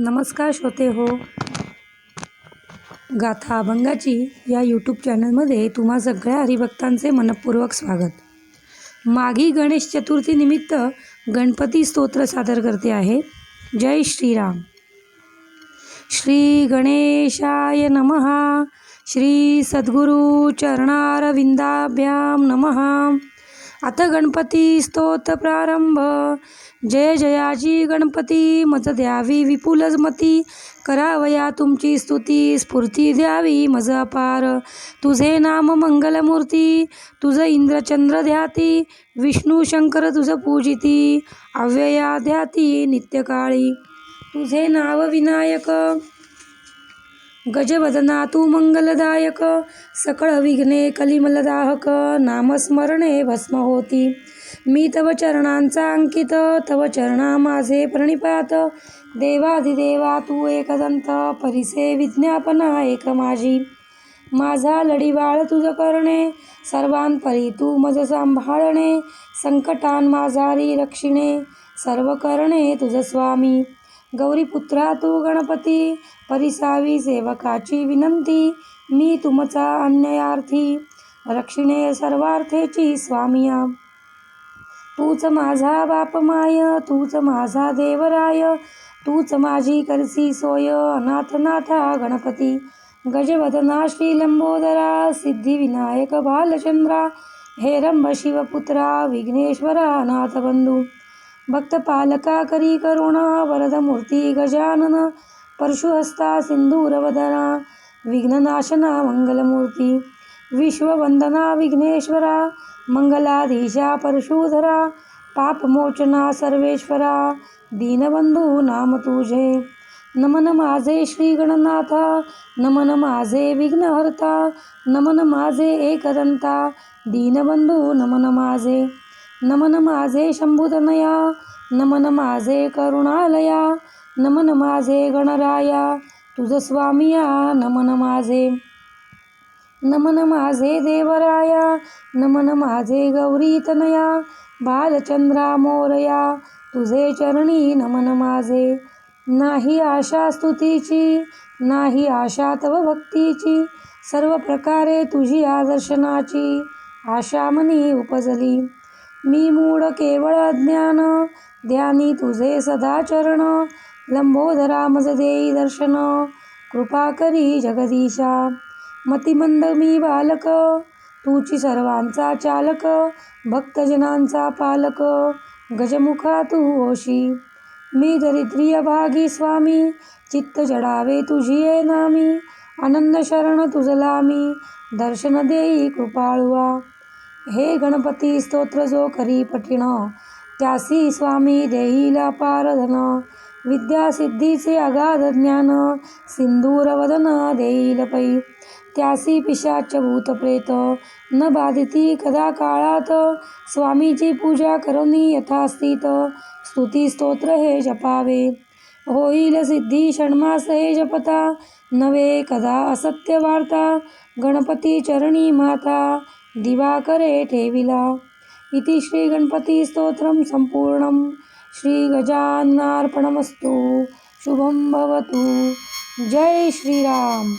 नमस्कार श्रोते हो. गाथा अभंगाची या यूट्यूब चॅनलमध्ये तुम्हा सगळ्या हरिभक्तांचे मनपूर्वक स्वागत. माघी गणेश चतुर्थी निमित्त गणपती स्तोत्र सादर करते आहे. जय श्रीराम. श्री गणेशाय नमः. श्री सद्गुरु चरणारविंदाभ्याम नमः. आता गणपती स्तोत्र प्रारंभ जय जयाजी गणपती मज द्यावी विपुलज मती। करावया तुमची स्तुती स्फूर्ती द्यावी मज अपार। तुझे नाम मंगलमूर्ती तुझं इंद्रचंद्र ध्याती। विष्णू शंकर तुझं पूजिती अव्यया ध्याती नित्यकाळी। तुझे नाव विनायक। गजवदना तू मंगलदायक सकळ विघ्ने कलिमलदाहक। नामस्मरणे भस्म होती मी तव चरणांचा अंकित। तव चरणा माझे प्रणिपात। देवाधिदेवा तू एकदंत। परिसे विज्ञापना एक माझी। माझा लढीवाळ तुझं करणे। सर्वांपरी तू मज सांभाळणे। संकटान माझारी रक्षिणे। सर्व करणे तुझ स्वामी। गौरीपुत्रा तू गणपती. परिसावी सेवकाची विनंती मी तुमचा अन्यार्थी रक्षिणे सर्वार्थेची स्वामिया. तूच माझा बाप माय तूच माझा देवराय. तूच माझी करसी सोय अनाथनाथा गणपती. गजवदना श्री लंबोदरा सिद्धिविनायक बालचंद्रा. हेरंब शिवपुत्रा विघ्नेश्वरा अनाथबंधू भक्तपालका करी करुणा वरदमूर्ती गजानन परशुहस्ता सिंधूरवदना विघ्ननाशना मंगलमूर्ती विश्ववंदना विघ्नेश्वरा मंगलाधीशा परशुधरा पापमोचना सर्वेश्वरा दीनबंधू नाम तुझे। नमन माझे श्रीगणनाथ नमन माझे विघ्नहर्ता नमन माझे एकदंता दीनबंधू नमन माझे। नमन माझे शंभुतनया नमन माझे करुणालया नमन माझे गणराया तुझ स्वामिया नमन माझे नमन माझे देवराया नमन माझे गौरीतनया बालचंद्रा मोरया तुझे चरणी नमन माझे नाही आशा स्तुतीची नाही आशा तव भक्तीची सर्व प्रकारे तुझी आदर्शनाची आशा मनी उपजली. मी मूड केवळ अज्ञान ध्यानी तुझे सदाचरण लंबोदरा मज देई दर्शन कृपा करी जगदीशा. मतिमंद मी बालक तूची सर्वांचा चालक भक्तजनांचा पालक गजमुखा तू होशी. मी दरिद्रिय भागी स्वामी चित्त जडावे तुझी ये नामी आनंद शरण तुझला मी दर्शन देई कृपाळुआ हे गणपती स्तोत्र जो करी पटिण त्यासी स्वामी देईल पारधन. विद्या सिद्धीचे अगाध ज्ञान सिंदूर वदन देईल पै. त्यासी पिशाच भूत प्रेत न बाधिती कदा काळात. स्वामीची पूजा करोनी यथास्थित स्तुती स्तोत्र हे जपावे. होईल सिद्धी षण्मास हे जपता नवे कदा असत्य वार्ता. गणपती चरणी माता दिवाकरे ठेविला. इति श्रीगणपतिस्तोत्रं सम्पूर्णं स्तोत्रम शुभं श्री शुभम भवतु. जय श्रीराम.